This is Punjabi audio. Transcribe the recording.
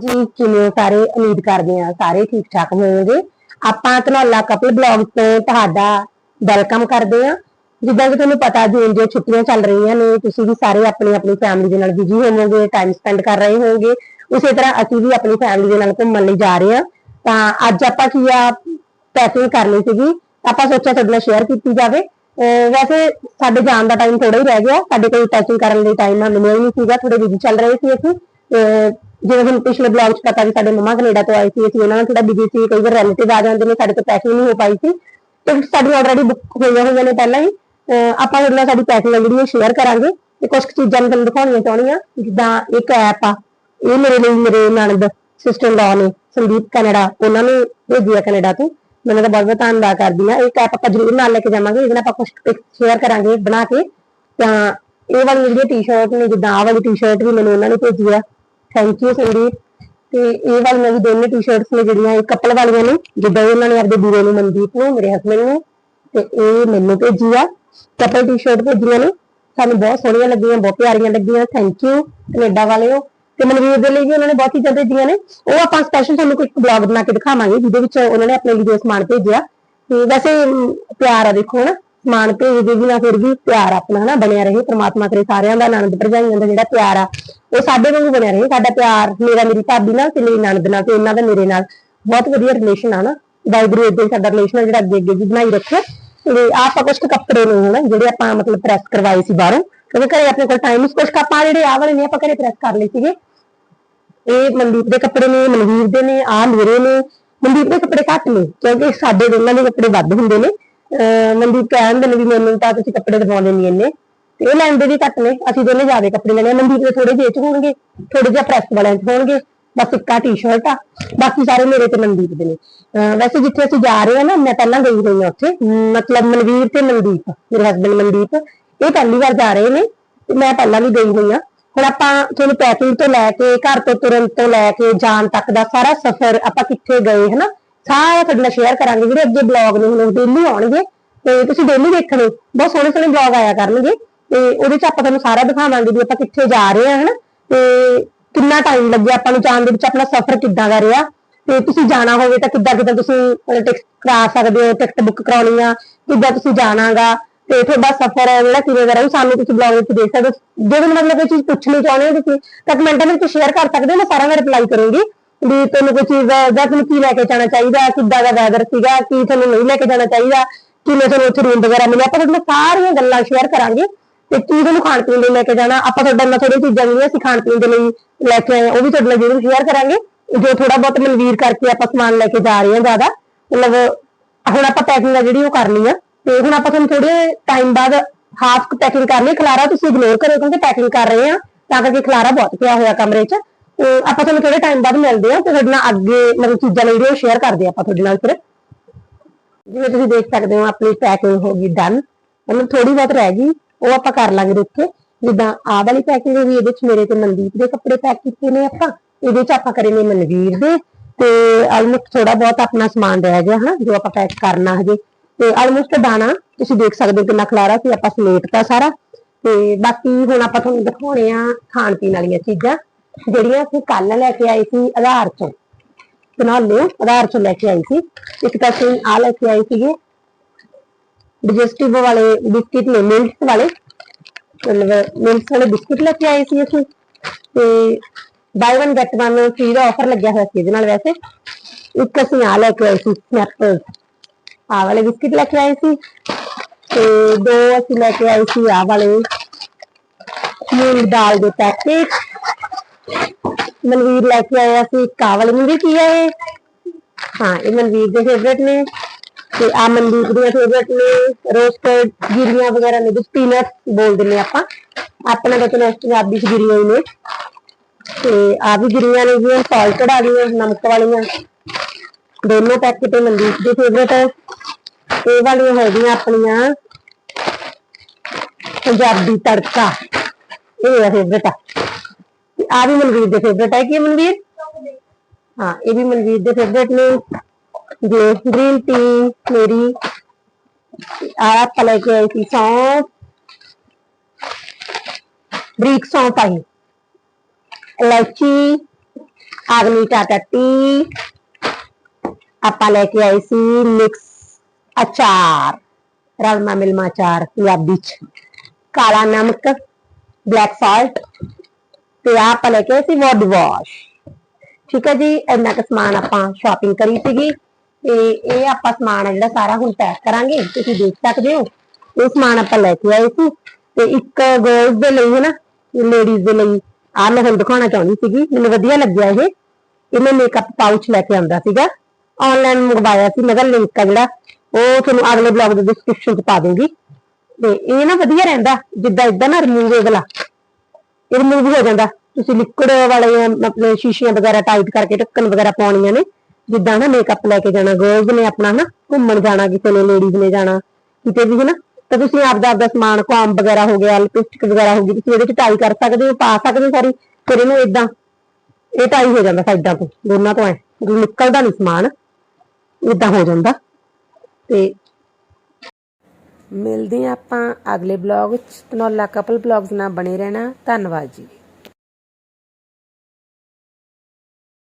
ਜੀ ਕਿਵੇਂ ਹੋ ਸਾਰੇ ਉਮੀਦ ਕਰਦੇ ਆ ਸਾਰੇ ਠੀਕ ਠਾਕ ਹੋਵੋਗੇ। ਆਪਾਂ ਧਨੌਲਾ ਕਪਲ ਬਲੌਗ ਤੋਂ ਤੁਹਾਡਾ ਵੈਲਕਮ ਕਰਦੇ ਆ ਜਿੱਦਾਂ ਕਿ ਤੁਹਾਨੂੰ ਪਤਾ ਜੂਨ ਦੀਆਂ ਛੁੱਟੀਆਂ ਚੱਲ ਰਹੀਆਂ ਨੇ, ਤੁਸੀਂ ਵੀ ਸਾਰੇ ਆਪਣੀ ਆਪਣੀ ਫੈਮਿਲੀ ਦੇ ਨਾਲ ਬਿਜ਼ੀ ਹੋਵੋਗੇ ਟਾਈਮ ਸਪੈਂਡ ਕਰ ਰਹੇ ਹੋਵੋਗੇ। ਉਸੇ ਤਰ੍ਹਾਂ ਅਸੀਂ ਵੀ ਆਪਣੀ ਫੈਮਿਲੀ ਦੇ ਨਾਲ ਘੁੰਮਣ ਲਈ ਜਾ ਰਹੇ ਆ ਤਾਂ ਅੱਜ ਆਪਾਂ ਕੀ ਆ ਪੈਕਿੰਗ ਕਰਨੀ ਸੀਗੀ, ਆਪਾਂ ਸੋਚਿਆ ਤੁਹਾਡੇ ਨਾਲ ਸ਼ੇਅਰ ਕੀਤੀ ਜਾਵੇ। ਅਹ ਵੈਸੇ ਸਾਡੇ ਜਾਣ ਦਾ ਟਾਈਮ ਥੋੜਾ ਹੀ ਰਹਿ ਗਿਆ, ਸਾਡੇ ਕੋਲ ਪੈਕਿੰਗ ਕਰਨ ਲਈ ਟਾਈਮ ਮਿਲਿਆ ਹੀ ਨਹੀਂ ਸੀਗਾ ਥੋੜੇ ਬਿਜ਼ੀ ਚੱਲ ਰਹੇ ਸੀ ਅਸੀਂ। ਅਹ ਜਿਵੇਂ ਹੁਣ ਪਿਛਲੇ ਬਲੌਗ 'ਚ ਪਤਾ ਵੀ ਸਾਡੇ ਮਮਾ ਕੈਨੇਡਾ ਤੋਂ ਆਏ ਸੀ, ਅਸੀਂ ਉਹਨਾਂ ਨਾਲ ਥੋੜਾ ਬਿਜ਼ੀ ਸੀ, ਕਈ ਵਾਰ ਰਿਲੇਟਿਵ ਆ ਜਾਂਦੇ ਨੇ, ਸਾਡੇ ਤੋਂ ਪੈਕਿੰਗ ਨਹੀਂ ਹੋ ਪਾਈ ਸੀ। ਤੇ ਸਾਡੀ ਆਲਰੇਡੀ ਬੁੱਕ ਹੋਈਆਂ ਹੋਈਆਂ ਨੇ ਪਹਿਲਾਂ ਹੀ। ਆਪਾਂ ਤੁਹਾਡੇ ਨਾਲ ਸਾਡੀ ਪੈਕਿੰਗ ਜਿਹੜੀ ਸ਼ੇਅਰ ਕਰਾਂਗੇ ਤੇ ਕੁਝ ਚੀਜ਼ਾਂ ਤੁਹਾਨੂੰ ਦਿਖਾਉਣੀਆਂ ਚਾਹੁੰਦੀ ਜਿੱਦਾਂ ਇੱਕ ਐਪ ਆ, ਇਹ ਮੇਰੇ ਲਈ ਮੇਰੇ ਨਣਦ ਸਿਸਟਰ ਲੋ ਨੇ, ਸੰਦੀਪ ਕੈਨੇਡਾ, ਉਹਨਾਂ ਨੇ ਭੇਜੀ ਕੈਨੇਡਾ ਤੋਂ। ਮੈਂ ਉਹਨਾਂ ਦਾ ਬਹੁਤ ਬਹੁਤ ਧੰਨਵਾਦ ਕਰਦੀ ਆ ਇੱਕ ਐਪ ਆਪਾਂ ਜ਼ਰੂਰ ਨਾਲ ਲੈ ਕੇ ਜਾਵਾਂਗੇ, ਇਹਦੇ ਨਾਲ ਆਪਾਂ ਕੁਝ ਸ਼ੇਅਰ ਕਰਾਂਗੇ ਬਣਾ ਕੇ। ਤਾਂ ਇਹ ਵਾਲੀ ਜਿਹੜੀ ਟੀ-ਸ਼ਰਟ ਨੇ, ਜਿੱਦਾਂ ਆਹ ਵਾਲੀ ਟੀ-ਸ਼ਰਟ ਵੀ ਮੈਨੂੰ ਉਹਨਾਂ ਨੇ ਭੇਜੀ ਆ। Thank you Sandeep. ਤੇ ਇਹ ਵਾਲੀਆਂ ਵੀ ਦੋਨੇ ਟੀ-ਸ਼ਰਟਸ ਨੇ ਜਿਹੜੀਆਂ, ਇਹ ਕਪਲ ਵਾਲੀਆਂ ਨੇ, ਜਿੱਦਾਂ ਉਹਨਾਂ ਨੇ ਆਪਣੇ ਵੀਰੇ ਨੂੰ, ਮਨਦੀਪ ਨੂੰ, ਮੇਰੇ ਹਸਬੰਡ ਨੂੰ, ਤੇ ਇਹ ਮੈਨੂੰ ਭੇਜੀ ਆ। ਕਪਲ ਟੀ-ਸ਼ਰਟ ਭੇਜੀਆਂ ਨੇ। ਸਾਨੂੰ ਬਹੁਤ ਸੋਹਣੀਆਂ ਲੱਗੀਆਂ, ਬਹੁਤ ਪਿਆਰੀਆਂ ਲੱਗੀਆਂ। ਥੈਂਕ ਯੂ ਕੈਨੇਡਾ ਵਾਲਿਓ। ਤੇ ਮਨਵੀਰ ਦੇ ਲਈ ਵੀ ਉਹਨਾਂ ਨੇ ਬਹੁਤ ਚੀਜ਼ਾਂ ਭੇਜੀਆਂ ਨੇ। ਉਹ ਆਪਾਂ ਸਪੈਸ਼ਲ ਤੁਹਾਨੂੰ ਕੋਈ ਬਲੌਗ ਬਣਾ ਕੇ ਦਿਖਾਵਾਂਗੇ, ਜਿਹਦੇ ਵਿੱਚ ਉਹਨਾਂ ਨੇ ਆਪਣੇ ਲਈ ਜੋ ਸਮਾਨ ਭੇਜਿਆ। ਤੇ ਵੈਸੇ ਪਿਆਰ ਆ, ਦੇਖੋ ਨਾ ਸਮਾਨ ਭੇਜਦੇ ਵੀ ਨਾ ਫਿਰ ਵੀ ਪਿਆਰ ਆਪਣਾ ਹਨਾ ਬਣਿਆ ਰਹੇ, ਪ੍ਰਮਾਤਮਾ ਕਰੇ ਸਾਰਿਆਂ ਦਾ, ਆਨੰਦ ਭਰਜਾਈਆਂ ਦਾ ਜਿਹੜਾ ਪਿਆਰ ਆ, ਉਹ ਸਾਡੇ ਵਾਂਗੂ ਬਣਿਆ ਰਹੇ, ਸਾਡਾ ਪਿਆਰ ਮੇਰਾ, ਮੇਰੀ ਭਾਬੀ ਨਾਲ ਤੇ ਮੇਰੀ ਨਣਦ ਨਾਲ ਤੇ ਇਹਨਾਂ ਦਾ ਮੇਰੇ ਨਾਲ। ਬਹੁਤ ਵਧੀਆ ਰਿਲੇਸ਼ਨ ਆ ਨਾ ਵਾਹਿਗੁਰੂ ਇਦਾਂ ਸਾਡਾ ਰਿਲੇਸ਼ਨ ਜਿਹੜਾ ਅੱਗੇ ਅੱਗੇ ਵੀ ਬਣਾਈ ਰੱਖੇ। ਤੇ ਆਹ ਆਪਾਂ ਕੁਝ ਕੁ ਕੱਪੜੇ ਨੇ ਹਨਾ, ਜਿਹੜੇ ਆਪਾਂ ਮਤਲਬ ਪ੍ਰੈਸ ਕਰਵਾਏ ਸੀ ਬਾਹਰੋਂ। ਕਿਉਂਕਿ ਘਰੇ ਆਪਣੇ ਕੋਲ ਟਾਈਮ ਨਹੀਂ ਕੁਝ ਕੱਪਾਂ ਜਿਹੜੇ ਆਹ ਵਾਲੇ ਨੇ, ਆਪਾਂ ਘਰੇ ਪ੍ਰੈਸ ਕਰ ਲਏ ਸੀਗੇ। ਇਹ ਮਨਦੀਪ ਦੇ ਕੱਪੜੇ ਨੇ, ਮਨਵੀਰ ਦੇ ਨੇ ਆ ਮੇਰੇ ਨੇ। ਮਨਦੀਪ ਦੇ ਕੱਪੜੇ ਘੱਟ ਨੇ, ਕਿਉਂਕਿ ਸਾਡੇ ਦੋਨਾਂ ਦੇ ਕੱਪੜੇ ਵੱਧ ਹੁੰਦੇ ਨੇ। ਅਹ ਮਨਦੀਪ ਕਹਿੰਦੇ ਨੇ ਮੈਨੂੰ ਤਾਂ ਤੁਸੀਂ ਕੱਪੜੇ ਦਿਵਾਉਂਦੇ ਨਹੀਂ ਇੰਨੇ। ਤੇ ਇਹ ਲੈਂਦੇ ਵੀ ਘੱਟ ਨੇ, ਅਸੀਂ ਦੋਨੇ ਜ਼ਿਆਦਾ ਕੱਪੜੇ ਲੈਣੇ ਆ। ਦੇ ਥੋੜੇ ਜਿਹੇ ਚ ਹੋਣਗੇ ਥੋੜੇ ਜਿਹਾ ਪ੍ਰੈਸ ਵਾਲਿਆਂ ਚ ਹੋਣਗੇ, ਬਸ ਇੱਕਾ ਟੀ-ਸ਼ਰਟ ਆ, ਬਾਕੀ ਸਾਰੇ ਮੇਰੇ ਤੇ ਮਨਦੀਪ ਦੇ ਨੇ। ਵੈਸੇ ਜਿੱਥੇ ਅਸੀਂ ਜਾ ਰਹੇ ਆ ਨਾ, ਮੈਂ ਪਹਿਲਾਂ ਗਈ ਹੋਈ ਹਾਂ ਉੱਥੇ, ਮਤਲਬ ਮਨਵੀਰ ਤੇ ਮਨਦੀਪ, ਮੇਰੇ ਹਸਬੰਡ ਮਨਦੀਪ, ਇਹ ਪਹਿਲੀ ਵਾਰ ਜਾ ਰਹੇ ਨੇ, ਤੇ ਮੈਂ ਪਹਿਲਾਂ ਵੀ ਗਈ ਹੋਈ ਹਾਂ ਹੁਣ ਆਪਾਂ ਤੁਹਾਨੂੰ ਪੈਕਿੰਗ ਤੋਂ ਲੈ ਕੇ, ਘਰ ਤੋਂ ਤੁਰਨ ਤੋਂ ਲੈ ਕੇ ਜਾਣ ਤੱਕ ਦਾ ਸਾਰਾ ਸਫ਼ਰ ਆਪਾਂ ਕਿੱਥੇ ਗਏ, ਹਨਾ? ਸਾਰਾ ਤੁਹਾਡੇ ਨਾਲ ਸ਼ੇਅਰ ਕਰਾਂਗੇ ਜਿਹੜੇ ਅੱਗੇ ਬਲੌਗ ਨੇ ਹੁਣ ਡੇਲੀ ਆਉਣਗੇ ਤੇ ਤੁਸੀਂ ਡੇਲੀ ਦੇਖਣੇ, ਬਹੁਤ ਸੋਹਣੇ ਸੋਹਣੇ ਬਲੌਗ ਆਇਆ ਕਰਨਗੇ ਤੇ ਉਹਦੇ ਚ ਆਪਾਂ ਤੁਹਾਨੂੰ ਸਾਰਾ ਦਿਖਾਵਾਂਗੇ ਵੀ ਆਪਾਂ ਕਿੱਥੇ ਜਾ ਰਹੇ ਹਾਂ, ਹਨਾ? ਤੇ ਕਿੰਨਾ ਟਾਈਮ ਲੱਗਿਆ ਆਪਾਂ ਨੂੰ ਜਾਣ ਦੇ ਵਿੱਚ, ਆਪਣਾ ਸਫ਼ਰ ਕਿੱਦਾਂ ਦਾ ਰਿਹਾ? ਤੇ ਤੁਸੀਂ ਜਾਣਾ ਹੋਵੇ ਤਾਂ ਕਿੱਦਾਂ ਕਿੱਦਾਂ ਤੁਸੀਂ ਟਿਕਟ ਕਰਾ ਸਕਦੇ ਹੋ ਟਿਕਟ ਬੁੱਕ ਕਰਾਉਣੀ ਆ, ਕਿੱਦਾਂ ਤੁਸੀਂ ਜਾਣਾਗਾ? ਤੇ ਤੁਹਾਡਾ ਸਫ਼ਰ ਹੈ ਜਿਹੜਾ ਕਿਵੇਂ ਦਾ ਰਹੂ? ਸਾਨੂੰ ਤੁਸੀਂ ਬਲੌਗ ਵਿੱਚ ਦੇਖ ਸਕਦੇ ਹੋ। ਜੇ ਵੀ ਮਤਲਬ ਕੋਈ ਚੀਜ਼ ਪੁੱਛਣੀ ਚਾਹੁੰਦੇ ਹੋ ਤੁਸੀਂ, ਤਾਂ ਕਮੈਂਟਾਂ ਵਿੱਚ ਸ਼ੇਅਰ ਕਰ ਸਕਦੇ ਹੋ, ਮੈਂ ਸਾਰਾ ਮੈਂ ਰਿਪਲਾਈ ਕਰੂੰਗੀ। ਵੀ ਤੁਹਾਨੂੰ ਕੋਈ ਚੀਜ਼ ਦਾ ਤੁਹਾਨੂੰ ਕੀ ਲੈ ਕੇ ਜਾਣਾ ਚਾਹੀਦਾ, ਕਿੱਦਾਂ ਦਾ ਵੈਦਰ ਸੀਗਾ, ਕੀ ਤੁਹਾਨੂੰ ਨਹੀਂ ਲੈ ਕੇ ਜਾਣਾ ਚਾਹੀਦਾ, ਕਿਵੇਂ ਤੁਹਾਨੂੰ ਉੱਥੇ ਰੂਮ ਵਗੈਰਾ ਮਿਲਿਆ, ਆਪਾਂ ਤੁਹਾਨੂੰ ਸਾਰੀਆਂ ਗੱਲਾਂ ਸ਼ੇਅਰ ਕਰਾਂਗੇ ਤੇ ਕੀ ਤੁਹਾਨੂੰ ਖਾਣ ਪੀਣ ਲਈ ਲੈ ਕੇ ਜਾਣਾ, ਆਪਾਂ ਤੁਹਾਡੇ ਨਾਲ ਥੋੜੀ ਚੀਜ਼ਾਂ ਜਿਹੜੀਆਂ ਅਸੀਂ ਖਾਣ ਪੀਣ ਦੇ ਲਈ ਲੈ ਕੇ ਆਏ ਉਹ ਵੀ ਤੁਹਾਡੇ ਨਾਲ ਜ਼ਰੂਰ ਸ਼ੇਅਰ ਕਰਾਂਗੇ, ਜੋ ਥੋੜਾ ਬਹੁਤ ਮਨਵੀਰ ਕਰਕੇ ਆਪਾਂ ਸਮਾਨ ਲੈ ਕੇ ਜਾ ਰਹੇ ਹਾਂ ਜ਼ਿਆਦਾ, ਮਤਲਬ ਹੁਣ ਆਪਾਂ ਪੈਕਿੰਗ ਆ ਜਿਹੜੀ ਉਹ ਕਰਨੀ ਆ, ਤੇ ਹੁਣ ਆਪਾਂ ਤੁਹਾਨੂੰ ਥੋੜੇ ਟਾਈਮ ਬਾਅਦ ਹਾਫ ਪੈਕਿੰਗ ਕਰਨੀ ਖਲਾਰਾ ਤੁਸੀਂ ਇਗਨੋਰ ਕਰੋ ਕਿਉਂਕਿ ਪੈਕਿੰਗ ਕਰ ਰਹੇ ਆ ਤਾਂ ਕਰਕੇ ਖਲਾਰਾ ਬਹੁਤ ਪਿਆ ਹੋਇਆ ਕਮਰੇ 'ਚ ਆਪਾਂ ਤੁਹਾਨੂੰ ਥੋੜੇ ਟਾਈਮ ਬਾਅਦ ਮਿਲਦੇ ਆ ਤੇ ਤੁਹਾਡੇ ਨਾਲ ਅੱਗੇ ਮਤਲਬ ਚੀਜ਼ਾਂ ਜਿਹੜੀਆਂ ਸ਼ੇਅਰ ਕਰਦੇ ਆ ਆਪਾਂ ਤੁਹਾਡੇ ਨਾਲ ਫਿਰ। ਜਿਵੇਂ ਤੁਸੀਂ ਦੇਖ ਸਕਦੇ ਹੋ ਆਪਣੀ ਪੈਕਿੰਗ ਹੋ ਗਈ ਡਨ ਮਤਲਬ ਥੋੜੀ ਬਹੁਤ ਰਹਿ ਗਈ, ਉਹ ਆਪਾਂ ਕਰ ਲਾਂਗੇ ਰੁੱਕ ਜਿੱਦਾਂ ਆਹ ਵਾਲੀ ਪੈਕਿੰਗ ਹੋ ਗਈ, ਇਹਦੇ 'ਚ ਮੇਰੇ ਤੇ ਮਨਦੀਪ ਦੇ ਕੱਪੜੇ ਪੈਕ ਕੀਤੇ ਨੇ ਆਪਾਂ। ਇਹਦੇ 'ਚ ਆਪਾਂ ਕਰੇ ਨੇ ਮਨਵੀਰ ਦੇ ਤੇ ਆਲਮੋਸਟ ਥੋੜਾ ਬਹੁਤ ਆਪਣਾ ਸਮਾਨ ਰਹਿ ਗਿਆ, ਹਨਾ, ਜੋ ਆਪਾਂ ਪੈਕ ਕਰਨਾ ਹਜੇ। ਤੇ ਆਲਮੋਸਟ ਦਾਣਾ ਤੁਸੀਂ ਦੇਖ ਸਕਦੇ ਹੋ ਕਿੰਨਾ ਖਲਾਰਾ ਸੀ, ਆਪਾਂ ਸਮੇਟਤਾ ਸਾਰਾ। ਤੇ ਬਾਕੀ ਹੁਣ ਆਪਾਂ ਤੁਹਾਨੂੰ ਦਿਖਾਉਣੇ ਆ ਖਾਣ ਪੀਣ ਵਾਲੀਆਂ ਚੀਜ਼ਾਂ। ਜਿਹੜੀਆਂ ਅਸੀਂ ਕੱਲ ਲੈ ਕੇ ਆਏ ਸੀ ਆਧਾਰ ਚੋਂ ਬਣਾ ਲਿਓ, ਆਧਾਰ ਚੋਂ ਲੈ ਕੇ ਆਈ ਸੀ। ਇੱਕ ਤਾਂ ਅਸੀਂ ਆ ਲੈ ਕੇ ਆਏ ਸੀਗੇ ਡਿਜੈਸਟਿਵ ਵਾਲੇ ਬਿਸਕਿਟ ਨੇ, ਮਿਲਕ ਵਾਲੇ, ਮਤਲਬ ਮਿਲਕ ਵਾਲੇ ਬਿਸਕਿਟ ਲੈ ਕੇ ਆਏ ਸੀ ਅਸੀਂ। ਤੇ buy one get one free ਦਾ ਆਫਰ ਲੱਗਿਆ ਹੋਇਆ ਸੀ ਇਹਦੇ ਨਾਲ ਵੈਸੇ। ਇੱਕ ਅਸੀਂ ਆ ਲੈ ਕੇ ਆਏ ਸੀ ਸਨੈਕਰਸ ਆ ਵਾਲੇ ਬਿਸਕਿਟ ਲੈ ਕੇ ਆਏ ਸੀ। ਤੇ ਦੋ ਅਸੀਂ ਲੈ ਕੇ ਆਏ ਸੀ ਆ ਵਾਲੇ। ਮੂੰਗ ਦਾਲ ਦੇ ਪੈਕੇਟ ਮਨਵੀਰ ਲੈ ਕੇ ਆਇਆ ਸੀ ਇੱਕ ਆਹ ਵਾਲੇ ਮਨਵੀਰ ਕੀ ਹੈ ਇਹ ਹਾਂ ਇਹ ਮਨਵੀਰ ਦੇ ਫੇਵਰੇਟ ਨੇ ਤੇ ਆ ਮਨਦੀਪ ਦੀਆਂ ਫੇਵਰੇਟ ਨੇ ਰੋਸਟਡ ਗਿਰੀਆਂ ਵਗੈਰਾ ਨੇ ਵਿੱਚ ਪੀਨਟ ਬੋਲਦੇ ਨੇ ਆਪਾਂ ਆਪਣਾ ਤਾਂ ਚਲੋ ਪੰਜਾਬੀ ਚ ਗਿਰੀਆਂ ਹੀ ਨੇ। ਤੇ ਆ ਵੀ ਗਿਰੀਆਂ ਨੇ ਜੀ ਸਾਲਟਡ ਆ ਗਈਆਂ ਨਮਕ ਵਾਲੀਆਂ। ਦੋਨੋਂ ਪੈਕੇਟ ਮਨਦੀਪ ਦੇ ਫੇਵਰੇਟ ਹੈ ਇਹ ਵਾਲੀਆਂ ਹੋ ਗਈਆਂ ਆਪਣੀਆਂ। ਪੰਜਾਬੀ ਤੜਕਾ। ਇਹ ਮੇਰਾ ਫੇਵਰੇਟ ਆ। ਤੇ ਆ ਵੀ ਮਨਵੀਰ ਦੇ ਫੇਵਰੇਟ ਹੈ ਕੀ ਹੈ ਮਨਵੀਰ ਹਾਂ ਇਹ ਵੀ ਮਨਵੀਰ ਦੇ ਫੇਵਰੇਟ ਨੇ ਜੇ ਗ੍ਰੀਨ ਟੀ ਮੇਰੀ ਆ ਆਪਾਂ ਲੈ ਕੇ ਆਏ ਸੀ ਸੌਂਫ ਬਰੀਕ ਸੌਂਫ ਆਈ ਇਲਾਇਚੀ ਆਗਮੀ ਟਾਟਾ ਟੀ ਆਪਾਂ ਲੈ ਕੇ ਆਏ ਸੀ ਮਿਕਸ ਅਚਾਰ ਰਲਮਾ ਮਿਲਮਾ ਅਚਾਰ ਪੰਜਾਬੀ ਚ ਕਾਲਾ ਨਮਕ ਬਲੈਕ ਸਾਲਟ ਤੇ ਆਹ ਆਪਾਂ ਲੈ ਕੇ ਸੀ ਬੋਡੀ ਵਾਸ਼ ਠੀਕ ਹੈ ਜੀ, ਇੰਨਾ ਕੁ ਸਮਾਨ ਆਪਾਂ ਸ਼ਾਪਿੰਗ ਕਰੀ ਸੀਗੀ। ਤੇ ਇਹ ਆਪਾਂ ਸਮਾਨ ਆ ਜਿਹੜਾ ਸਾਰਾ ਹੁਣ ਪੈਕ ਕਰਾਂਗੇ, ਤੁਸੀਂ ਦੇਖ ਸਕਦੇ ਹੋ। ਇਹ ਸਮਾਨ ਆਪਾਂ ਲੈ ਕੇ ਆਏ ਸੀ। ਤੇ ਇੱਕ ਗਰਲਸ ਦੇ ਲਈ ਹੈ ਨਾ ਲੇਡੀਜ਼ ਦੇ ਲਈ ਆ ਮੈਂ ਤੁਹਾਨੂੰ ਦਿਖਾਉਣਾ ਚਾਹੁੰਦੀ ਸੀਗੀ। ਮੈਨੂੰ ਵਧੀਆ ਲੱਗਿਆ ਇਹ। ਇਹਨੇ ਮੇਕਅਪ ਪਾਊਚ ਲੈ ਕੇ ਆਂਦਾ ਸੀਗਾ। ਆਨਲਾਈਨ ਮੰਗਵਾਇਆ ਸੀ, ਮੈਂ ਕਿਹਾ ਲਿੰਕ ਆ ਜਿਹੜਾ, ਉਹ ਤੁਹਾਨੂੰ ਅਗਲੇ ਬਲੌਗ ਦੇ ਡਿਸਕ੍ਰਿਪਸ਼ਨ 'ਚ ਪਾ ਦੂੰਗੀ। ਤੇ ਇਹ ਨਾ ਵਧੀਆ ਰਹਿੰਦਾ ਜਿੱਦਾਂ ਇਦਾਂ ਨਾ ਰਿਮੂਵੇਬਲ ਆ ਰਿਮੂਵ ਹੋ ਜਾਂਦਾ। ਤੁਸੀਂ ਲਿਕੁਇਡ ਵਾਲੇ ਆਪਣੇ ਸ਼ੀਸ਼ੀਆਂ ਵਗੈਰਾ ਟਾਈਟ ਕਰਕੇ ਢੱਕਣ ਵਗੈਰਾ ਪਾਉਣੀਆਂ ਨੇ। ਜਿੱਦਾਂ ਨਾ ਮੇਕਅਪ ਲੈ ਕੇ ਜਾਣਾ ਗਰਲਸ ਨੇ ਆਪਣਾ ਨਾ ਘੁੰਮਣ ਜਾਣਾ ਕਿਸੇ ਨੇ ਲੇਡੀਜ਼ ਨੇ ਜਾਣਾ, ਕਿਤੇ ਵੀ ਨਾ ਤਾਂ ਤੁਸੀਂ ਆਪਦਾ ਆਪਦਾ ਸਮਾਨ ਕੋਮ ਵਗੈਰਾ ਹੋ ਗਿਆ ਲਿਪਸਟਿਕ ਵਗੈਰਾ ਹੋ ਗਈ, ਤੁਸੀਂ ਇਹਦੇ ਚ ਟਾਈ ਕਰ ਸਕਦੇ ਹੋ, ਪਾ ਸਕਦੇ ਹੋ ਸਾਰੀ। ਫਿਰ ਇਹਨੂੰ ਇਦਾਂ ਇਹ ਟਾਈ ਹੋ ਜਾਂਦਾ ਸਾਈਡਾਂ ਤੋਂ, ਦੋਨਾਂ ਤੋਂ ਐ। ਨਿਕਲਦਾ ਨਹੀਂ ਸਮਾਨ ਇਦਾਂ ਹੋ ਜਾਂਦਾ। ਤੇ ਮਿਲਦੇ ਹਾਂ ਆਪਾਂ ਅਗਲੇ ਬਲੌਗ ਵਿੱਚ ਧਨੌਲਾ ਕਪਲ ਬਲੌਗਸ ਨਾਲ ਬਣੇ ਰਹਿਣਾ। ਧੰਨਵਾਦ ਜੀ।